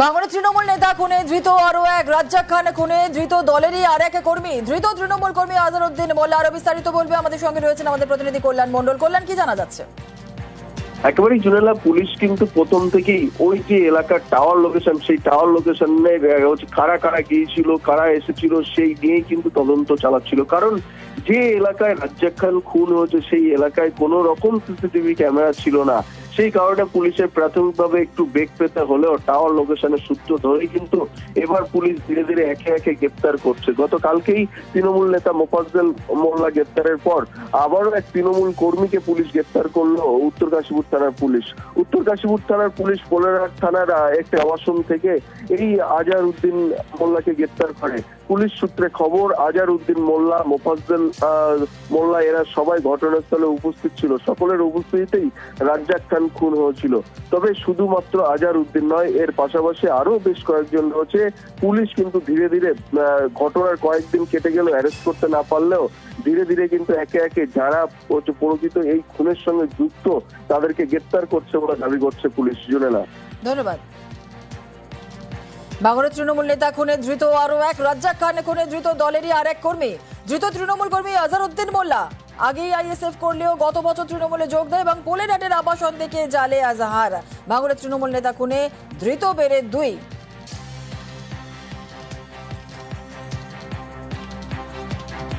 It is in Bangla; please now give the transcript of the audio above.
বাংলার তৃণমূল নেতা খুনে, ধৃত আরও এক, রাজ্জাক খান খুনে, ধৃত দলেরই আর এক কর্মী, ধৃত তৃণমূল কর্মী আজহারউদ্দিন মোল্লা। আরও বিস্তারিত বলবে আমাদের সঙ্গে রয়েছেন আমাদের প্রতিনিধি কল্যাণ মন্ডল কল্যাণ, কি জানা যাচ্ছে? একেবারেই জুনেলা পুলিশ কিন্তু প্রথম থেকেই ওই যে এলাকার টাওয়ার লোকেশন, সেই টাওয়ার লোকেশনে হচ্ছে কারা কারা গিয়েছিল, কারা এসেছিল, সেই নিয়েই কিন্তু তদন্ত চালাচ্ছিল। কারণ যে এলাকায় রাজ্জাক খান খুন হয়েছে, সেই এলাকায় কোনো রকম সিসিটিভি ক্যামেরা ছিল না। সেই কারণে পুলিশের প্রাথমিকভাবে একটু বেগ পেতে হলেও টাওয়ার লোকেশনের সূত্র ধরেই কিন্তু এবার পুলিশ ধীরে ধীরে একে একে গ্রেপ্তার করছে। গতকালকেই তৃণমূল নেতা মোফাজ্জল মোল্লা গ্রেপ্তারের পর আবারও এক তৃণমূল কর্মীকে পুলিশ গ্রেপ্তার করল উত্তর কাশীপুর থানার পুলিশ। উত্তর কাশীপুর থানার পুলিশ পোলেরহাট থানার একটি আবাসন থেকে এই আজার উদ্দিন মোল্লাকে গ্রেপ্তার করে। পুলিশ সূত্রে খবর আজার উদ্দিন মোল্লা, মোফাজ্জল মোল্লা, এরা সবাই ঘটনাস্থলে উপস্থিত ছিল। সকলের উপস্থিতিতেই রাজ্জাক খান খুন হয়েছিল। তবে শুধুমাত্র আজার উদ্দিন নয়, এর পাশাপাশি আরও বেশ কয়েকজন রয়েছে। পুলিশ কিন্তু ধীরে ধীরে ঘটনার কয়েকদিন কেটে গেল অ্যারেস্ট করতে না পারলেও ধীরে ধীরে কিন্তু একে একে যারা প্রকৃত এই খুনের সঙ্গে যুক্ত, তাদেরকে গ্রেপ্তার করছে বলে দাবি করছে পুলিশ না ধন্যবাদ। বাংলার তৃণমূল নেতা খুনে ধৃত আরও এক, রাজ্জাক খান খুনে ধৃত দলেরই আর এক কর্মী। ধৃত তৃণমূল কর্মী আজহারউদ্দিন মোল্লা। আগেই আইএসএফ করলেও গত বছর তৃণমূলে যোগ দেয় এবং পোলেরহাটের আবাসন থেকে জালে আজহার। ভাঙড়ের তৃণমূল নেতা খুনে ধৃত বেড়ে দুই।